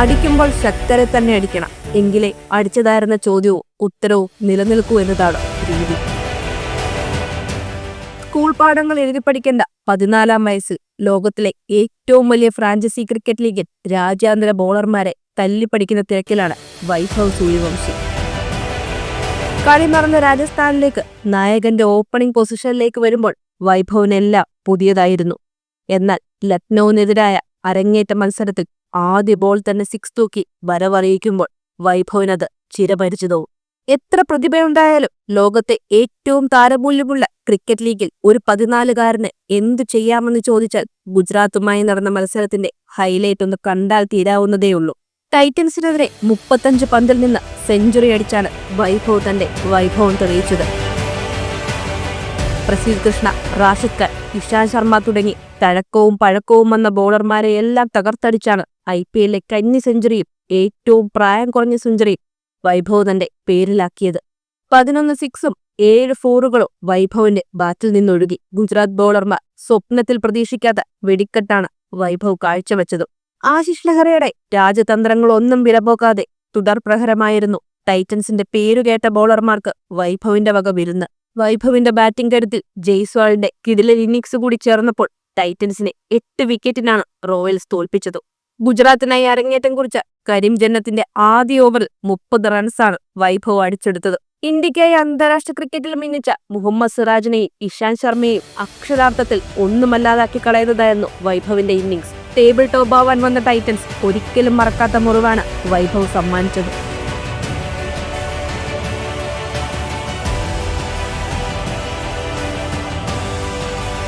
അടിക്കുമ്പോൾ ശക്തരെ തന്നെ അടിക്കണം. എങ്കിലേ അടിച്ചതായിരുന്ന ചോദ്യവും ഉത്തരവും നിലനിൽക്കൂ എന്നതാണ് രീതി. സ്കൂൾ പാഠങ്ങൾ എഴുതി പഠിക്കേണ്ട പതിനാലാം വയസ്സിൽ ലോകത്തിലെ ഏറ്റവും വലിയ ഫ്രാഞ്ചൈസി ക്രിക്കറ്റ് ലീഗിൽ രാജ്യാന്തര ബോളർമാരെ തല്ലിപ്പടിക്കുന്ന തിരക്കിലാണ് വൈഭവ് സൂര്യവംശി. കളി മറന്ന രാജസ്ഥാനിലേക്ക് നായകന്റെ ഓപ്പണിംഗ് പൊസിഷനിലേക്ക് വരുമ്പോൾ വൈഭവനെല്ലാം പുതിയതായിരുന്നു. എന്നാൽ ലക്നൌവിനെതിരായ അരങ്ങേറ്റ മത്സരത്തിൽ ആദ്യ ബോൾ തന്നെ സിക്സ് തൂക്കി വരവറിയിക്കുമ്പോൾ വൈഭവിനത് ചിരപരിചിതവും. എത്ര പ്രതിഭയുണ്ടായാലും ലോകത്തെ ഏറ്റവും താരമൂല്യമുള്ള ക്രിക്കറ്റ് ലീഗിൽ ഒരു പതിനാലുകാരന് എന്തു ചെയ്യാമെന്ന് ചോദിച്ചാൽ ഗുജറാത്തുമായി നടന്ന മത്സരത്തിന്റെ ഹൈലൈറ്റ് ഒന്ന് കണ്ടാൽ തീരാവുന്നതേയുള്ളൂ ടൈറ്റൻസിനെതിരെ മുപ്പത്തഞ്ച് പന്തിൽ നിന്ന് സെഞ്ചുറി അടിച്ചാണ് വൈഭവ് തന്റെ വൈഭവം തെളിയിച്ചത്. പ്രസീദ് കൃഷ്ണ റാഷിദ് ഖാൻ ഇഷാന്ത് ശർമ്മ തുടങ്ങി. തഴക്കവും പഴക്കവും വന്ന ബോളർമാരെ എല്ലാം തകർത്തടിച്ചാണ് ഐ പി എല്ലിലെ കന്നി സെഞ്ചുറിയും ഏറ്റവും പ്രായം കുറഞ്ഞ സെഞ്ചുറിയും വൈഭവ് തന്റെ പേരിലാക്കിയത്. പതിനൊന്ന് സിക്സും ഏഴ് ഫോറുകളും വൈഭവിന്റെ ബാറ്റിൽ നിന്നൊഴുകി. ഗുജറാത്ത് ബോളർമാർ സ്വപ്നത്തിൽ പ്രതീക്ഷിക്കാത്ത വെടിക്കെട്ടാണ് വൈഭവ് കാഴ്ചവെച്ചത്. ആശിഷ് ലഹറയുടെ രാജതന്ത്രങ്ങളൊന്നും വിലപോക്കാതെ തുടർപ്രഹരമായിരുന്നു ടൈറ്റൻസിന്റെ പേരുകേട്ട ബോളർമാർക്ക് വൈഭവിന്റെ വക വിരുന്ന്. വൈഭവിന്റെ ബാറ്റിംഗ് കരുത്തിൽ ജയ്സ്വാളിന്റെ കിടിലൻ ഇന്നിംഗ്സ് കൂടി ചേർന്നപ്പോൾ ടൈറ്റൻസിനെ എട്ട് വിക്കറ്റിനാണ് റോയൽസ് തോൽപ്പിച്ചത്. ഗുജറാത്തിനായി അരങ്ങേറ്റം കുറിച്ച കരീം ജന്നത്തിന്റെ ആദ്യ ഓവറിൽ മുപ്പത് റൺസാണ് വൈഭവ് അടിച്ചെടുത്തത്. ഇന്ത്യക്കായി അന്താരാഷ്ട്ര ക്രിക്കറ്റിൽ മിന്നിച്ച മുഹമ്മദ് സിറാജിനെയും ഇഷാന്ത് ശർമ്മയെയും അക്ഷരാർത്ഥത്തിൽ ഒന്നുമല്ലാതാക്കി കളയുന്നതായിരുന്നു വൈഭവിന്റെ ഇന്നിംഗ്സ്. ടേബിൾ ടോപ്പ് ആവാൻ വന്ന ടൈറ്റൻസ് ഒരിക്കലും മറക്കാത്ത മുറിവാണ് വൈഭവ് സമ്മാനിച്ചത്.